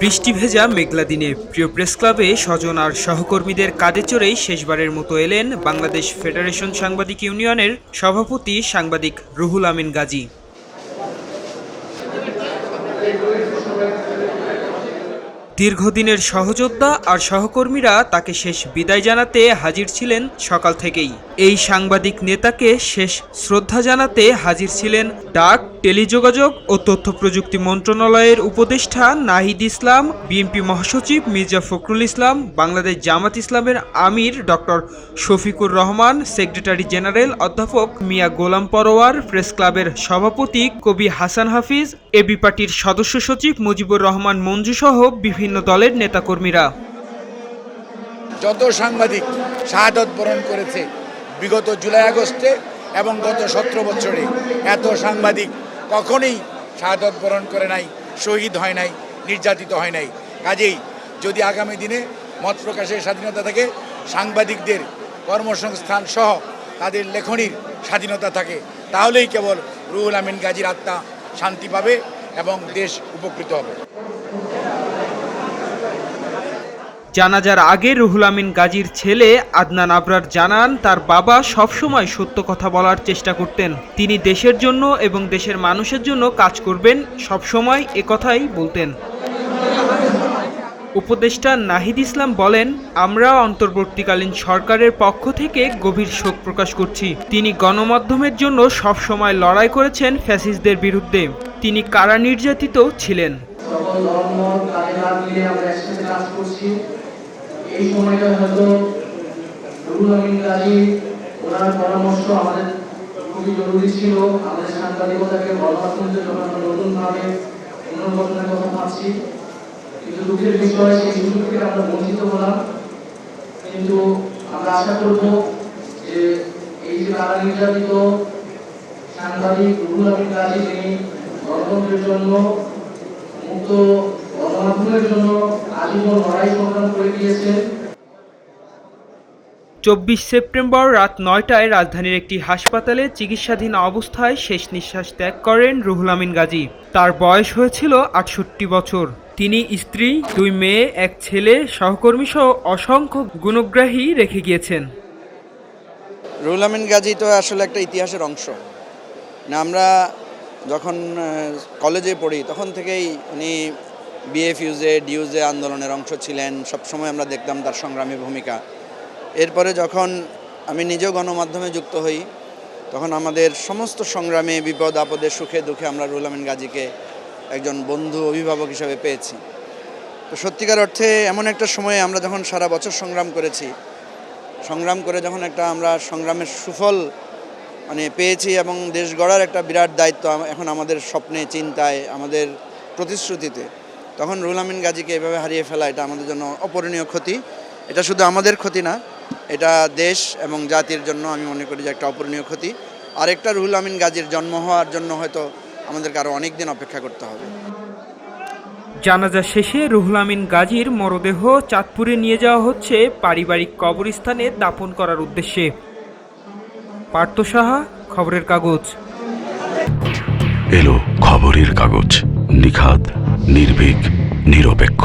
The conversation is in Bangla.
বৃষ্টি ভেজা মেঘলা দিনে প্রিয় প্রেস ক্লাবে স্বজন আর সহকর্মীদের কাঁধে চড়েই শেষবারের মতো এলেন বাংলাদেশ ফেডারেশন সাংবাদিক ইউনিয়নের সভাপতি সাংবাদিক রুহুল আমিন গাজী। দীর্ঘদিনের সহযোদ্ধা আর সহকর্মীরা তাকে শেষ বিদায় জানাতে হাজির ছিলেন সকাল থেকেই। এই সাংবাদিক নেতাকে শেষ শ্রদ্ধা জানাতে হাজির ছিলেন ডাক, টেলিযোগাযোগ ও তথ্য প্রযুক্তি মন্ত্রণালয়ের উপদেষ্টা নাহিদ ইসলাম, বিএনপি মহাসচিব মির্জা ফখরুল ইসলাম, বাংলাদেশ জামাত ইসলামের আমির doctor Shafiqur Rahman, secretary general অধ্যাপক মিয়া গোলাম পরোয়ার, প্রেস ক্লাবের সভাপতি কবি হাসান হাফিজ এবি পার্টির সদস্য সচিব মুজিবুর রহমান মঞ্জু সহ বিভিন্ন দলের নেতাকর্মীরা। যত সাংবাদিক শাহাদত বরণ করেছে বিগত জুলাই আগস্টে এবং গত সতেরো বছরে, এত সাংবাদিক কখনোই শাহাদত বরণ করে নাই, শহীদ হয় নাই, নির্যাতিত হয় নাই। কাজেই যদি আগামী দিনে মত প্রকাশের স্বাধীনতা থাকে, সাংবাদিকদের কর্মসংস্থান সহ তাদের লেখনির স্বাধীনতা থাকে, তাহলেই কেবল রুহুল আমিন গাজীর আত্মা শান্তি পাবে এবং দেশ উপকৃত হবে। জানাজার আগে রুহুল আমিন গাজীর ছেলে আদনান আবরার জানান, তার বাবা সবসময় সত্য কথা বলার চেষ্টা করতেন। তিনি দেশের জন্য এবং দেশের মানুষের জন্য কাজ করবেন, সবসময় একথাই কথাই বলতেন। উপদেষ্টা নাহিদ ইসলাম বলেন আমরা অন্তর্বর্তীকালীন সরকারের পক্ষ থেকে গভীর শোক প্রকাশ করছি। তিনি গণমাধ্যমের জন্য সবসময় লড়াই করেছেন ফ্যাসিস্টদের বিরুদ্ধে। তিনি কারা নির্যাতিত ছিলেন? সাংবাদিকতাকে নতুনভাবে কথা ভাবছি দুঃখের বিষয় এই সুযোগ থেকে আমরা বঞ্চিত হলাম। কিন্তু আমরা আশা করব যে এই যে তারা নির্যাতিত সাংবাদিক রুহুল আমিন কাজী তিনি গণতন্ত্রের জন্য, মুক্ত গণমাধ্যমের জন্য আজীবন লড়াই সংগ্রাম করে গিয়েছেন চব্বিশ সেপ্টেম্বর রাত নয়টায় রাজধানীর একটি হাসপাতালে চিকিৎসাধীন অবস্থায় শেষ নিঃশ্বাস ত্যাগ করেন রুহুল আমিন গাজী। তার বয়স হয়েছিল আটষট্টি বছর। তিনি স্ত্রী, দুই মেয়ে, এক ছেলে, সহকর্মী সহ অসংখ্য গুণগ্রাহী রেখে গিয়েছেন। রুহুল আমিন গাজী তো আসলে একটা ইতিহাসের অংশ। না আমরা যখন কলেজে পড়ি, তখন থেকেই উনি বিএফ ইউজে ডিউজে আন্দোলনের অংশ ছিলেন। সবসময় আমরা দেখতাম তার সংগ্রামী ভূমিকা। এরপরে যখন আমি নিজেও গণমাধ্যমে যুক্ত হই, তখন আমাদের সমস্ত সংগ্রামে বিপদ, আপদে, সুখে, দুঃখে আমরা রুহুল আমিন গাজীকে একজন বন্ধু, অভিভাবক হিসাবে পেয়েছি। তো সত্যিকার অর্থে এমন একটা সময়ে আমরা যখন সারা বছর সংগ্রাম করেছি, সংগ্রাম করে যখন একটা আমরা সংগ্রামের সুফল মানে পেয়েছি এবং দেশ গড়ার একটা বিরাট দায়িত্ব এখন আমাদের স্বপ্নে, চিন্তায়, আমাদের প্রতিশ্রুতিতে, তখন রুহুল আমিন গাজীকে এভাবে হারিয়ে ফেলা এটা আমাদের জন্য অপরণীয় ক্ষতি। এটা শুধু আমাদের ক্ষতি না এটা দেশ এবং জাতির জন্য আমি মনে করি যে একটা অপূরণীয় ক্ষতি। আরেকটা রুহুল আমিন গাজীর জন্ম হওয়ার জন্য হয়তো আমাদেরকে আরও অনেক দিন অপেক্ষা করতে হবে। জানাজা শেষে রুহুল আমিন গাজীর মরদেহ চাঁদপুরে নিয়ে যাওয়া হচ্ছে পারিবারিক কবরস্থানে দাপন করার উদ্দেশ্যে। পার্থ সাহা খবরের কাগজ। এলো খবরের কাগজ। নিখাত নির্ভীক নিরপেক্ষ।